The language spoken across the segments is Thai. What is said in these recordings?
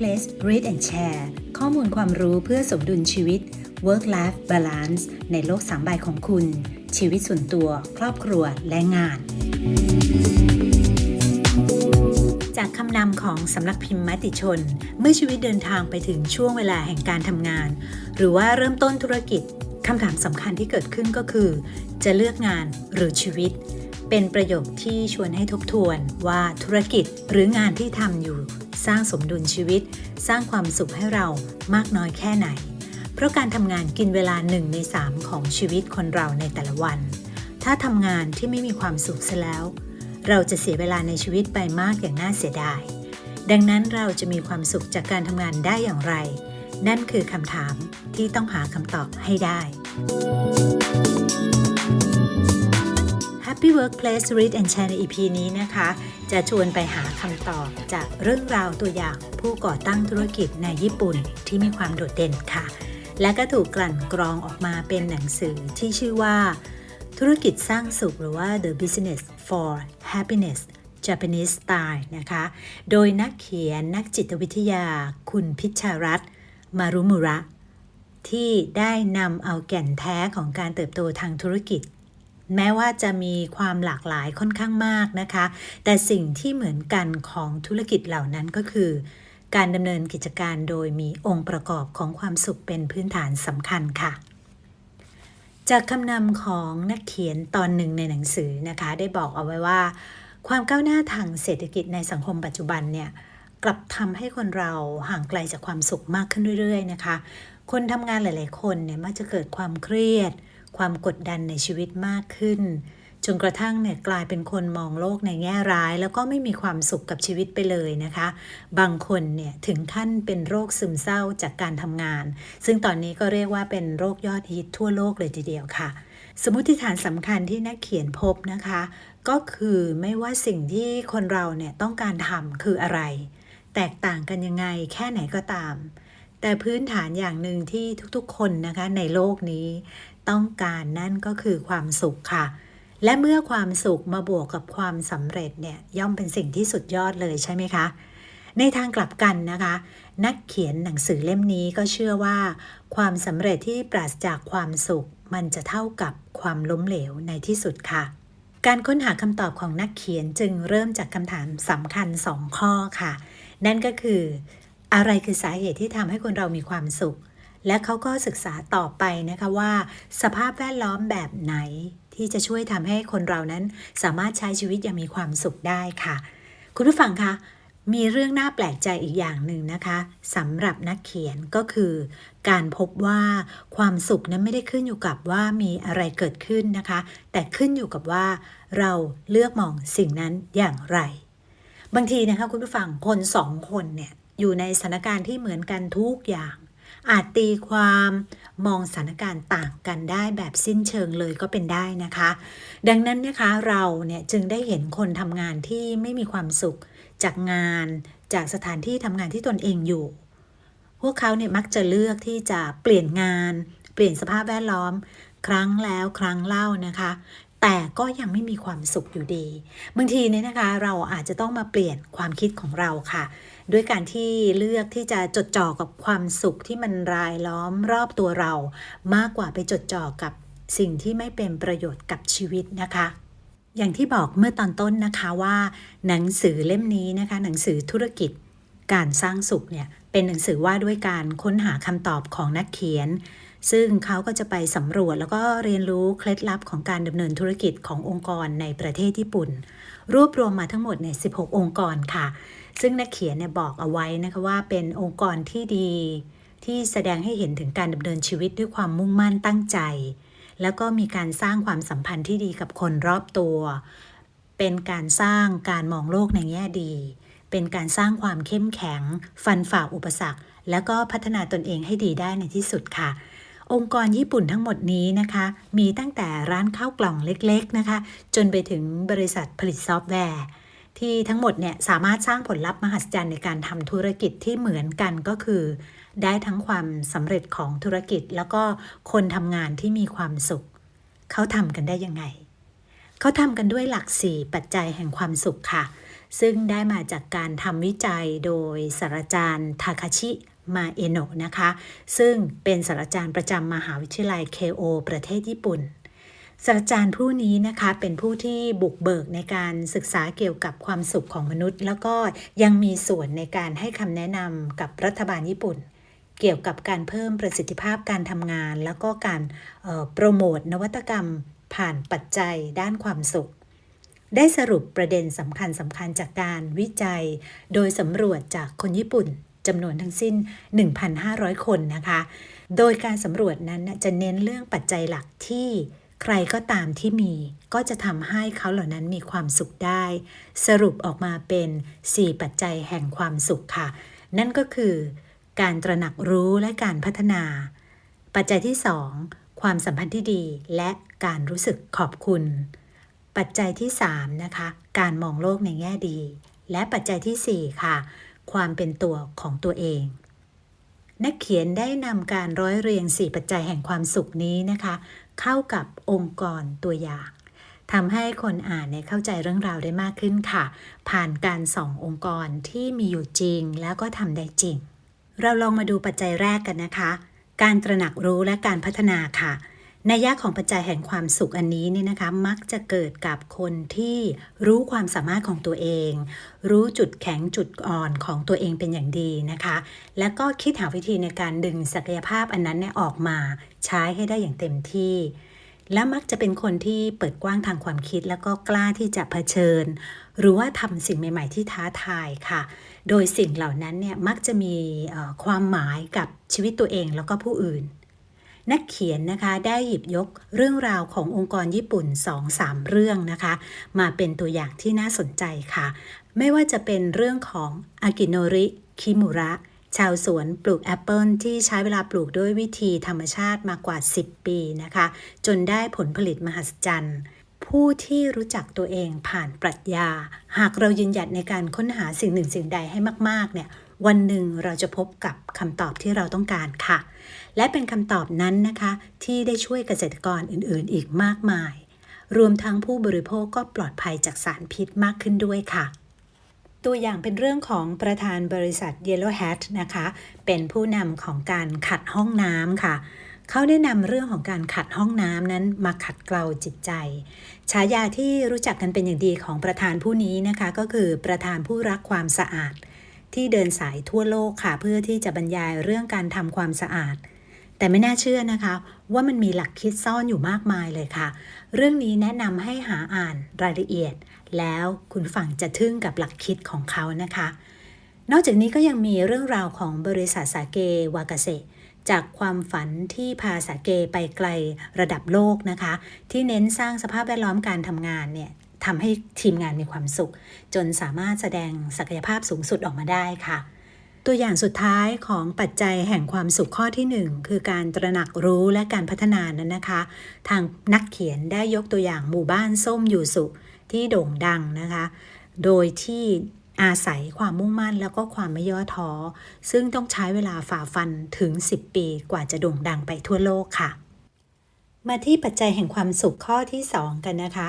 Workplace Read and Share ข้อมูลความรู้เพื่อสมดุลชีวิต Work Life Balance ในโลกสามใบของคุณ ชีวิตส่วนตัว ครอบครัวและงาน จากคำนำของสำนักพิมพ์มติชน เมื่อชีวิตเดินทางไปถึงช่วงเวลาแห่งการทำงาน หรือว่าเริ่มต้นธุรกิจคำถามสำคัญที่เกิดขึ้นก็คือ จะเลือกงานหรือชีวิตเป็นประโยคที่ชวนให้ทบทวนว่าธุรกิจหรืองานที่ทำอยู่ สร้างสมดุลชีวิต สร้างความสุขให้เรามากน้อยแค่ไหน เพราะการทำงานกินเวลาหนึ่งในสามของชีวิตคนเราในแต่ละวัน ถ้าทำงานที่ไม่มีความสุขซะแล้ว เราจะเสียเวลาในชีวิตไปมากอย่างน่าเสียดาย ดังนั้นเราจะมีความสุขจากการทำงานได้อย่างไร นั่นคือคำถามที่ต้องหาคำตอบให้ได้ Happy Workplace Read and Share ใน EP นี้นะคะ จะชวนไปหาคำตอบจากเรื่องราวตัวอย่างผู้ก่อตั้งธุรกิจในญี่ปุ่นที่มีความโดดเด่นค่ะ และก็ถูกกลั่นกรองออกมาเป็นหนังสือที่ชื่อว่า ธุรกิจสร้างสุขหรือว่า The Business for Happiness Japanese Style นะคะ โดยนักเขียนนักจิตวิทยาคุณพิชารัตน์มารุมุระที่ได้นำเอาแก่นแท้ของการเติบโตทางธุรกิจ แม้ว่าจะมีความหลากหลายค่อนข้างมากนะคะ แต่สิ่งที่เหมือนกันของธุรกิจเหล่านั้นก็คือ การดำเนินกิจการโดยมีองค์ประกอบของความสุขเป็นพื้นฐานสำคัญค่ะ จากคำนำของนักเขียนตอนหนึ่งในหนังสือนะคะ ได้บอกเอาไว้ว่า ความก้าวหน้าทางเศรษฐกิจในสังคมปัจจุบันเนี่ยกลับทำให้คนเราห่างไกลจากความสุขมากขึ้นเรื่อย ๆ นะคะ คนทำงานหลาย ๆ คนเนี่ยมักจะเกิดความเครียด ความกดดันในชีวิตมากขึ้น จนกระทั่งเนี่ยกลายเป็นคนมองโลกในแง่ร้าย แล้วก็ไม่มีความสุขกับชีวิตไปเลยนะคะ บางคนเนี่ยถึงขั้นเป็นโรคซึมเศร้าจากการทำงาน ซึ่งตอนนี้ก็เรียกว่าเป็นโรคยอดฮิตทั่วโลกเลยทีเดียวค่ะ สมมติฐานสำคัญที่นักเขียนพบนะคะ ก็คือไม่ว่าสิ่งที่คนเราเนี่ยต้องการทำคืออะไร แตกต่างกันยังไงแค่ไหนก็ตามแต่พื้นฐานอย่างหนึ่งที่ทุกๆ คนนะคะในโลกนี้ ต้องการนั่นก็คือความสุขค่ะ และเมื่อความสุขมาบวกกับความสำเร็จเนี่ยย่อมเป็นสิ่งที่สุดยอดเลยใช่ไหมคะ ในทางกลับกันนะคะ นักเขียนหนังสือเล่มนี้ก็เชื่อว่า ความสำเร็จที่ปราศจากความสุข มันจะเท่ากับความล้มเหลวในที่สุดค่ะ การค้นหาคำตอบของนักเขียนจึงเริ่มจากคำถามสำคัญ2ข้อค่ะ นั่นก็คือ อะไรคือสาเหตุที่ทำให้คนเรามีความสุข และเขาก็ศึกษาต่อไปนะคะว่า สภาพแวดล้อมแบบไหน ที่จะช่วยทำให้คนเรานั้นสามารถใช้ชีวิตอย่างมีความสุขได้ค่ะ คุณผู้ฟังคะมีเรื่องน่าแปลกใจอีกอย่างหนึ่งนะคะสำหรับนักเขียนก็คือ การพบว่าความสุขนั้นไม่ได้ขึ้นอยู่กับว่ามีอะไรเกิดขึ้นนะคะ แต่ขึ้นอยู่กับว่าเราเลือกมองสิ่งนั้นอย่างไร บางทีนะคะคุณผู้ฟังคนสองคนเนี่ยอยู่ในสถานการณ์ที่เหมือนกันทุกอย่าง อาจตีความมองสถานการณ์ต่างกันได้แบบสิ้นเชิงเลยก็เป็นได้นะคะ ดังนั้นนะคะเราเนี่ยจึงได้เห็นคนทำงานที่ไม่มีความสุขจากงานจากสถานที่ทำงานที่ตนเองอยู่ พวกเขาเนี่ยมักจะเลือกที่จะเปลี่ยนงาน เปลี่ยนสภาพแวดล้อม ครั้งแล้วครั้งเล่านะคะ แต่ก็ยังไม่มีความสุขอยู่ดี บางทีเนี่ยนะคะเราอาจจะต้องมาเปลี่ยนความคิดของเราค่ะ ด้วยการที่เลือกที่จะจดจ่อกับความสุขที่มันรายล้อมรอบตัวเรา มากกว่าไปจดจ่อกับสิ่งที่ไม่เป็นประโยชน์กับชีวิตนะคะอย่างที่บอกเมื่อตอนต้นนะคะว่า หนังสือเล่มนี้นะคะ หนังสือธุรกิจ การสร้างสุขเนี่ยเป็นหนังสือว่าด้วยการค้นหาคำตอบของนักเขียน ซึ่งเขาก็จะไปสำรวจแล้วก็เรียนรู้เคล็ดลับของการดำเนินธุรกิจขององค์กรในประเทศญี่ปุ่น รวบรวมมาทั้งหมดเนี่ย16 องค์กรค่ะ ซึ่งนักเขียนเนี่ยบอกเอาไว้นะคะว่าเป็นองค์กรที่ดี ที่แสดงให้เห็นถึงการดำเนินชีวิตด้วยความมุ่งมั่นตั้งใจ แล้วก็มีการสร้างความสัมพันธ์ที่ดีกับคนรอบตัว เป็นการสร้างการมองโลกในแง่ดี เป็นการสร้างความเข้มแข็ง ฟันฝ่าอุปสรรค แล้วก็พัฒนาตนเองให้ดีได้ในที่สุดค่ะองค์กรญี่ปุ่นทั้งหมดนี้นะคะ มีตั้งแต่ร้านข้าวกล่องเล็กๆนะคะ จนไปถึงบริษัทผลิตซอฟต์แวร์ ที่ทั้งหมดเนี่ยสามารถสร้างผลลัพธ์มหัศจรรย์ในการทำธุรกิจที่เหมือนกันก็คือ ได้ทั้งความสำเร็จของธุรกิจ แล้วก็คนทำงานที่มีความสุข เขาทำกันได้ยังไง เขาทำกันด้วยหลัก4ปัจจัยแห่งความสุขค่ะ ซึ่งได้มาจากการทำวิจัยโดยศาสตราจารย์ทาคาชิมาเอโนะนะคะ ซึ่งเป็นศาสตราจารย์ประจำมหาวิทยาลัยเคโอประเทศญี่ปุ่น ศาสตราจารย์ผู้นี้นะคะเป็นผู้ที่บุกเบิกในการศึกษาเกี่ยวกับความสุขของมนุษย์ แล้วก็ยังมีส่วนในการให้คำแนะนำกับรัฐบาลญี่ปุ่น เกี่ยวกับการเพิ่มประสิทธิภาพการทำงาน แล้วก็การโปรโมทนวัตกรรมผ่านปัจจัยด้านความสุข ได้สรุปประเด็นสำคัญสำคัญจากการวิจัย โดยสำรวจจากคนญี่ปุ่นจำนวนทั้งสิ้น 1,500 คนนะคะ โดยการสำรวจนั้นจะเน้นเรื่องปัจจัยหลักที่ ใครก็ตามที่มีก็จะทำให้เขาเหล่านั้นมีความสุขได้ สรุปออกมาเป็น 4 ปัจจัยแห่งความสุขค่ะ นั่นก็คือ การตระหนักรู้และการพัฒนา ปัจจัยที่ 2 ความสัมพันธ์ที่ดีและการรู้สึกขอบคุณ ปัจจัยที่ 3 นะคะ การมองโลกในแง่ดี และปัจจัยที่ 4 ค่ะ ความเป็นตัวของตัวเองนักเขียนได้นำการร้อยเรียง4ปัจจัยแห่งความสุขนี้นะคะ เข้ากับองค์กรตัวอย่างทำให้คนอ่านเนี่ยเข้าใจเรื่องราวได้มากขึ้นค่ะ ผ่านการส่ององค์กรที่มีอยู่จริงแล้วก็ทำได้จริง เราลองมาดูปัจจัยแรกกันนะคะ การตระหนักรู้และการพัฒนาค่ะนัยยะของปัจจัยแห่งความสุขอันนี้เนี่ยนะคะ มักจะเกิดกับคนที่รู้ความสามารถของตัวเอง รู้จุดแข็งจุดอ่อนของตัวเองเป็นอย่างดีนะคะ แล้วก็คิดหาวิธีในการดึงศักยภาพอันนั้นเนี่ยออกมา ใช้ให้ได้อย่างเต็มที่ และมักจะเป็นคนที่เปิดกว้างทางความคิด แล้วก็กล้าที่จะเผชิญ หรือว่าทำสิ่งใหม่ ๆ ที่ท้าทายค่ะ โดยสิ่งเหล่านั้นเนี่ยมักจะมีความหมายกับชีวิตตัวเองแล้วก็ผู้อื่นนักเขียนนะคะได้หยิบยกเรื่องราวขององค์กรญี่ปุ่น 2-3 เรื่องนะคะ มาเป็นตัวอย่างที่น่าสนใจค่ะ ไม่ว่าจะเป็นเรื่องของอากิโนริ คิมุระ ชาวสวนปลูกแอปเปิลที่ใช้เวลาปลูกด้วยวิธีธรรมชาติมากว่า 10 ปีนะคะ จนได้ผลผลิตมหัศจรรย์ผู้ที่รู้จักตัวเองผ่านปรัชญา หากเรายืนหยัดในการค้นหาสิ่งหนึ่งสิ่งใดให้มาก ๆ เนี่ย วันหนึ่งเราจะพบกับคำตอบที่เราต้องการค่ะ และเป็นคำตอบนั้นนะคะ ที่ได้ช่วยเกษตรกรอื่นๆ อีกมากมาย รวมทั้งผู้บริโภคก็ปลอดภัยจากสารพิษมากขึ้นด้วยค่ะ ตัวอย่างเป็นเรื่องของประธานบริษัท Yellow Hat นะคะ เป็นผู้นำของการขัดห้องน้ำค่ะ เขาได้นำเรื่องของการขัดห้องน้ำนั้นมาขัดเกลาจิตใจ ฉายาที่รู้จักกันเป็นอย่างดีของประธานผู้นี้นะคะ ก็คือประธานผู้รักความสะอาด ที่เดินสายทั่วโลกค่ะ เพื่อที่จะบรรยายเรื่องการทำความสะอาด แต่ไม่น่าเชื่อนะคะว่ามันมีหลักคิดซ่อนอยู่มากมายเลยค่ะ เรื่องนี้แนะนำให้หาอ่านรายละเอียด แล้วคุณฝั่งจะทึ่งกับหลักคิดของเขานะคะ นอกจากนี้ก็ยังมีเรื่องราวของบริษัทสาเกวากาเซจากความฝันที่พาสาเกไปไกลระดับโลกนะคะ ที่เน้นสร้างสภาพแวดล้อมการทำงานเนี่ยทำให้ทีมงานมีความสุข จนสามารถแสดงศักยภาพสูงสุดออกมาได้ค่ะ ตัวอย่างสุดท้ายของปัจจัยแห่งความสุขข้อที่ 1 คือการตระหนักรู้และการพัฒนานั้นนะคะ ทางนักเขียนได้ยกตัวอย่างหมู่บ้านส้มอยู่สุที่โด่งดังนะคะ โดยที่อาศัยความมุ่งมั่นแล้วก็ความไม่ย่อท้อ ซึ่งต้องใช้เวลาฝ่าฟันถึง 10 ปีกว่าจะโด่งดังไปทั่วโลกค่ะ มาที่ปัจจัยแห่งความสุขข้อที่ 2 กันนะคะ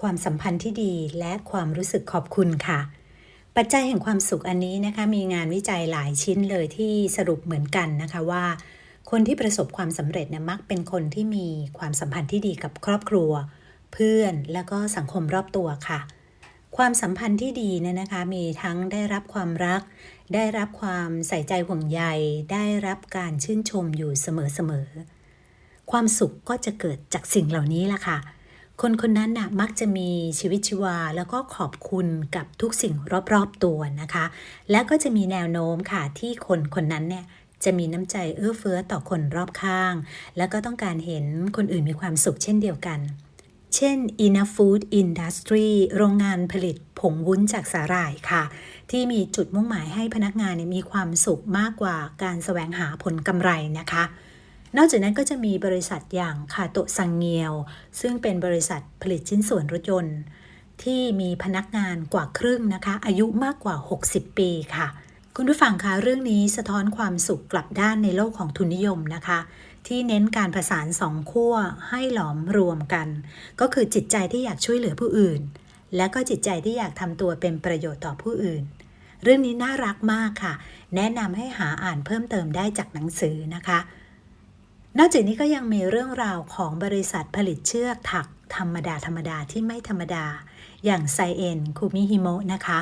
ความสัมพันธ์ที่ดีและความรู้สึกขอบคุณค่ะ ปัจจัยแห่งความสุขอันนี้นะคะมีงานวิจัยหลายชิ้นเลยที่สรุปเหมือนกันนะคะว่า คนที่ประสบความสำเร็จนะมักเป็นคนที่มีความสัมพันธ์ที่ดีกับครอบครัว เพื่อนแล้วก็สังคมรอบตัวค่ะ ความสัมพันธ์ที่ดีเนี่ยนะคะมีทั้งได้รับความรัก ได้รับความใส่ใจห่วงใย ได้รับการชื่นชมอยู่เสมอๆความสุขก็จะเกิดจากสิ่งเหล่านี้ล่ะค่ะ คนคนนั้นนะ่ะมักจะมีชีวิตชีวา แล้วก็ขอบคุณกับทุกสิ่งรอบๆตัวนะคะ และก็จะมีแนวโน้มค่ะที่คนคนนั้นเนี่ยจะมีน้ำใจเอื้อเฟื้อต่อคนรอบข้าง แล้วก็ต้องการเห็นคนอื่นมีความสุขเช่นเดียวกัน เช่น Ina Food Industry โรงงานผลิตผงวุ้นจากสาหร่ายค่ะ ที่มีจุดมุ่งหมายให้พนักงานมีความสุขมากกว่าการแสวงหาผลกำไรนะคะ นอกจากนั้นก็จะมีบริษัทอย่างคาโตซังเงียว ซึ่งเป็นบริษัทผลิตชิ้นส่วนรถยนต์ ที่มีพนักงานกว่าครึ่งนะคะ อายุมากกว่า 60 ปีค่ะ คุณผู้ฟังคะเรื่องนี้สะท้อนความสุขกลับด้านในโลกของทุนนิยมนะคะ ที่เน้นการผสานสองขั้วให้หลอมรวมกัน ก็คือจิตใจที่อยากช่วยเหลือผู้อื่น และก็จิตใจที่อยากทำตัวเป็นประโยชน์ต่อผู้อื่นเรื่องนี้น่ารักมากค่ะ แนะนำให้หาอ่านเพิ่มเติมได้จากหนังสือนะคะ นอกจากนี้ก็ยังมีเรื่องราวของบริษัทผลิตเชือกถักธรรมดาธรรมดาที่ไม่ธรรมดา อย่างไซเอ็นคูมิฮิโมะนะคะ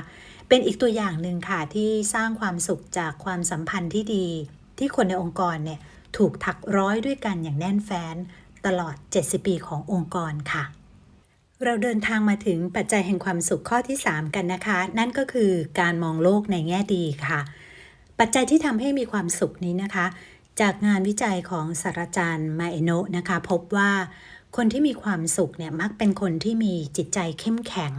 เป็นอีกตัวอย่างหนึ่งค่ะที่สร้างความสุขจากความสัมพันธ์ที่ดี ที่คนในองค์กรเนี่ยถูกถักร้อยด้วยกันอย่างแน่นแฟ้น ตลอด 70 ปีขององค์กรค่ะ เราเดินทางมาถึงปัจจัยแห่งความสุขข้อที่ 3 กันนะคะ นั่นก็คือการมองโลกในแง่ดีค่ะ ปัจจัยที่ทำให้มีความสุขนี้นะคะ จากงานวิจัยของศาสตราจารย์มาเอโนะนะคะ พบว่าคนที่มีความสุขเนี่ยมักเป็นคนที่มีจิตใจเข้มแข็ง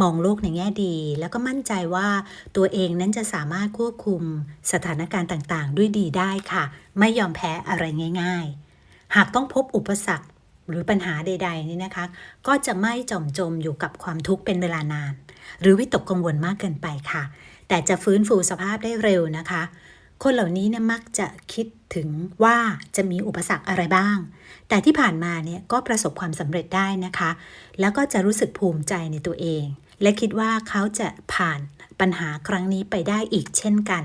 มองโลกในแง่ดี แล้วก็มั่นใจว่าตัวเองนั้นจะสามารถควบคุมสถานการณ์ต่างๆ ด้วยดีได้ค่ะ ไม่ยอมแพ้อะไรง่าย ๆ หากต้องพบอุปสรรคหรือปัญหาใด ๆ นี่นะคะ ก็จะไม่จมจมอยู่กับความทุกข์เป็นเวลานาน หรือวิตกกังวลมากเกินไปค่ะ แต่จะฟื้นฟูสภาพได้เร็วนะคะ คนเหล่านี้เนี่ยมักจะคิดถึงว่าจะมีอุปสรรคอะไรบ้าง แต่ที่ผ่านมาเนี่ยก็ประสบความสำเร็จได้นะคะ แล้วก็จะรู้สึกภูมิใจในตัวเอง และคิดว่าเขาจะผ่านปัญหาครั้งนี้ไปได้อีกเช่นกัน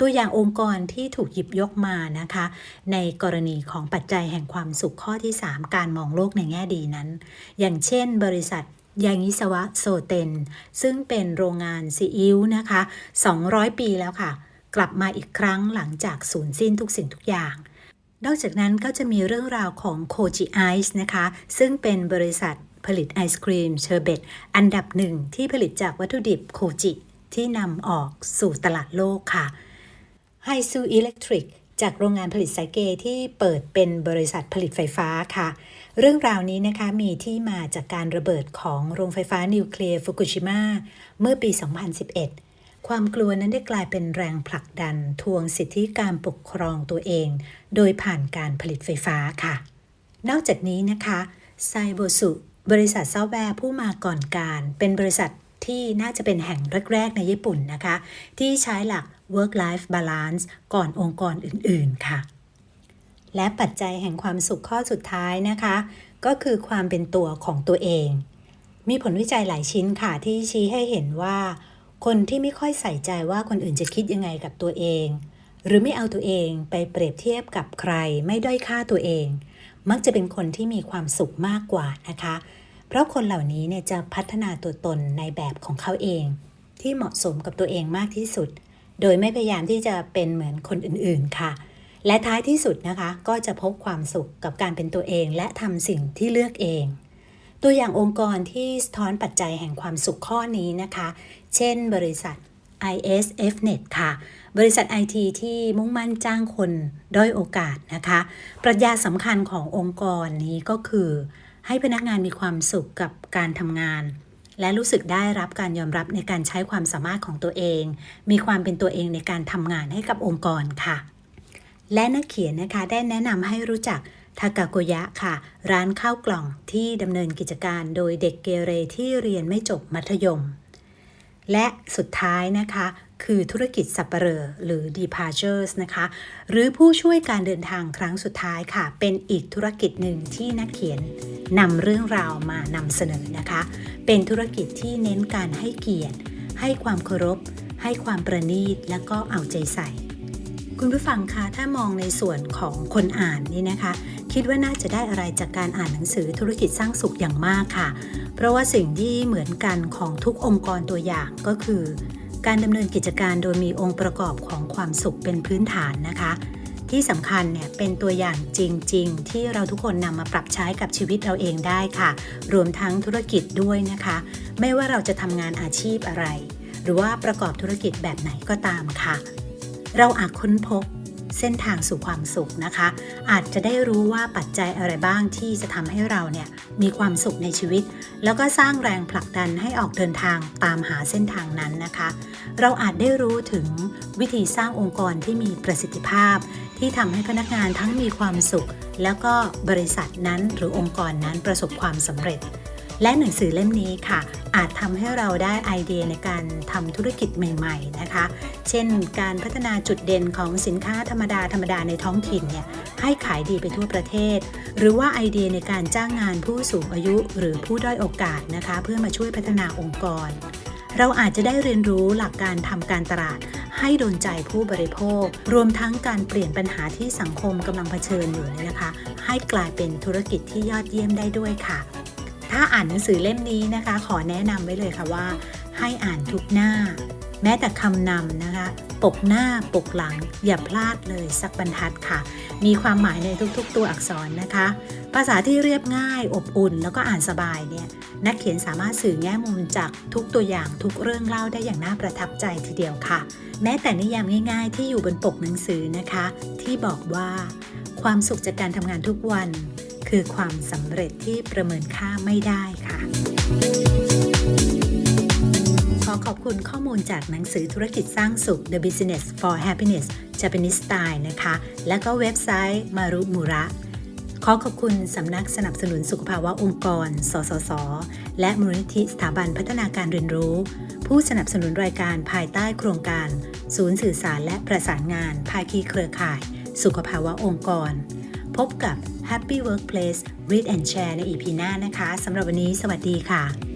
ตัวอย่างองค์กรที่ถูกหยิบยกมานะคะ ในกรณีของปัจจัยแห่งความสุขข้อที่ 3 การมองโลกในแง่ดีนั้น อย่างเช่น บริษัทยางิสวะโซเตน ซึ่งเป็นโรงงานซีอิ๊วนะคะ 200 ปีแล้วค่ะ กลับมาอีกครั้งหลังจากสูญสิ้นทุกสิ่งทุกอย่าง นอกจากนั้นก็จะมีเรื่องราวของโคจิไอซ์นะคะ ซึ่งเป็นบริษัทผลิตไอศครีมเชอร์เบตอันดับหนึ่งที่ผลิตจากวัตถุดิบโคจิที่นำออกสู่ตลาดโลกค่ะไฮซูอิเล็กทริกจากโรงงานผลิตสายเกที่เปิดเป็นบริษัทผลิตไฟฟ้าค่ะ เรื่องราวนี้นะคะมีที่มาจากการระเบิดของโรงไฟฟ้านิวเคลียร์ฟุกุชิมะเมื่อปี 2011 ความกลัวนั้นได้กลายเป็นแรงผลักดันทวงสิทธิการปกครองตัวเอง โดยผ่านการผลิตไฟฟ้าค่ะ นอกจากนี้นะคะไซโบสุบริษัทซอฟต์แวร์ผู้มาก่อนการ เป็นบริษัทที่น่าจะเป็นแห่งแรก ๆ ในญี่ปุ่นนะคะ ที่ใช้หลัก work life balance ก่อนองค์กรอื่น ๆ ค่ะ และปัจจัยแห่งความสุขข้อสุดท้ายนะคะ ก็คือความเป็นตัวของตัวเอง มีผลวิจัยหลายชิ้นค่ะ ที่ชี้ให้เห็นว่า คนที่ไม่ค่อยใส่ใจว่าคนอื่นจะคิดยังไงกับตัวเอง หรือไม่เอาตัวเองไปเปรียบเทียบกับใครไม่ด้อยค่าตัวเอง มักจะเป็นคนที่มีความสุขมากกว่านะคะ เพราะคนเหล่านี้เนี่ยจะพัฒนาตัวตนในแบบของเขาเอง ที่เหมาะสมกับตัวเองมากที่สุด โดยไม่พยายามที่จะเป็นเหมือนคนอื่นๆค่ะ และท้ายที่สุดนะคะ ก็จะพบความสุขกับการเป็นตัวเอง และทำสิ่งที่เลือกเอง ตัวอย่างองค์กรที่สะท้อนปัจจัยแห่งความสุขข้อนี้นะคะ เช่นบริษัท ISFnet ค่ะ บริษัทไอทีที่มุ่งมั่นจ้างคนด้อยโอกาสนะคะ ปรัชญาสำคัญขององค์กรนี้ก็คือ ให้พนักงานมีความสุขกับการทำงาน และรู้สึกได้รับการยอมรับในการใช้ความสามารถของตัวเอง มีความเป็นตัวเองในการทำงานให้กับองค์กรค่ะ และนักเขียนนะคะได้แนะนำให้รู้จัก ทากาโกยะค่ะ ร้านข้าวกล่องที่ดำเนินกิจการโดยเด็กเกเรที่เรียนไม่จบมัธยม และสุดท้ายนะคะ คือธุรกิจสับเปลอหรือ departures นะคะ หรือผู้ช่วยการเดินทางครั้งสุดท้ายค่ะ เป็นอีกธุรกิจหนึ่งที่นักเขียนนำเรื่องราวมานำเสนอนะคะ เป็นธุรกิจที่เน้นการให้เกียรติ ให้ความเคารพ ให้ความประณีต และก็เอาใจใส่ คุณผู้ฟังคะถ้ามองในส่วนของคนอ่านนี่นะคะ คิดว่าน่าจะได้อะไรจากการอ่านหนังสือธุรกิจสร้างสุขอย่างมากค่ะ เพราะว่าสิ่งที่เหมือนกันของทุกองค์กรตัวอย่างก็คือ การดำเนินกิจการโดยมีองค์ประกอบของความสุขเป็นพื้นฐานนะคะ ที่สำคัญเนี่ยเป็นตัวอย่างจริง ๆ ที่เราทุกคนนำมาปรับใช้กับชีวิตเราเองได้ค่ะ รวมทั้งธุรกิจด้วยนะคะ ไม่ว่าเราจะทำงานอาชีพอะไร หรือว่าประกอบธุรกิจแบบไหนก็ตามค่ะ เราอาจค้นพบ เส้นทางสู่ความสุขนะคะ อาจจะได้รู้ว่าปัจจัยอะไรบ้างที่จะทำให้เราเนี่ยมีความสุขในชีวิต แล้วก็สร้างแรงผลักดันให้ออกเดินทางตามหาเส้นทางนั้นนะคะ เราอาจได้รู้ถึงวิธีสร้างองค์กรที่มีประสิทธิภาพ ที่ทำให้พนักงานทั้งมีความสุข แล้วก็บริษัทนั้นหรือองค์กรนั้นประสบความสำเร็จ และหนังสือเล่มนี้ค่ะ อาจทำให้เราได้ไอเดียในการทำธุรกิจใหม่ ๆ นะคะ เช่น การพัฒนาจุดเด่นของสินค้าธรรมดาธรรมดาในท้องถิ่นเนี่ยให้ขายดีไปทั่วประเทศ หรือว่าไอเดียในการจ้างงานผู้สูงอายุ หรือผู้ด้อยโอกาสนะคะ เพื่อมาช่วยพัฒนาองค์กร เราอาจจะได้เรียนรู้หลักการทำการตลาดให้โดนใจผู้บริโภค รวมทั้งการเปลี่ยนปัญหาที่สังคมกำลังเผชิญอยู่นี่นะคะ ให้กลายเป็นธุรกิจที่ยอดเยี่ยมได้ด้วยค่ะ ถ้าอ่านหนังสือเล่มนี้นะคะ ขอแนะนำไว้เลยค่ะว่า ให้อ่านทุกหน้า แม้แต่คำนำนะคะ ปกหน้าปกหลังอย่าพลาดเลยสักบรรทัดค่ะ มีความหมายในทุกๆ ตัวอักษรนะคะ ภาษาที่เรียบง่าย อบอุ่น แล้วก็อ่านสบายเนี่ยนักเขียนสามารถสื่อแง่มุมจากทุกตัวอย่างทุกเรื่องเล่าได้อย่างน่าประทับใจทีเดียวค่ะ แม้แต่นิยามง่าย ๆ ที่อยู่บนปกหนังสือนะคะ ที่บอกว่า ความสุขจากการทำงานทุกวัน คือความสำเร็จที่ประเมินค่าไม่ได้ค่ะ ขอขอบคุณข้อมูลจากหนังสือธุรกิจสร้างสุข The Business for Happiness Japanese Style นะคะ และก็เว็บไซต์มารุมุระขอขอบคุณสำนักสนับสนุนสุขภาวะองค์กร สสส และมูลนิธิสถาบันพัฒนาการเรียนรู้ ผู้สนับสนุนรายการภายใต้โครงการ ศูนย์สื่อสารและประสานงาน ภาคีเครือข่าย สุขภาวะองค์กร พบกับ Happy Workplace Read and Share ใน EP หน้านะคะสำหรับวันนี้สวัสดีค่ะ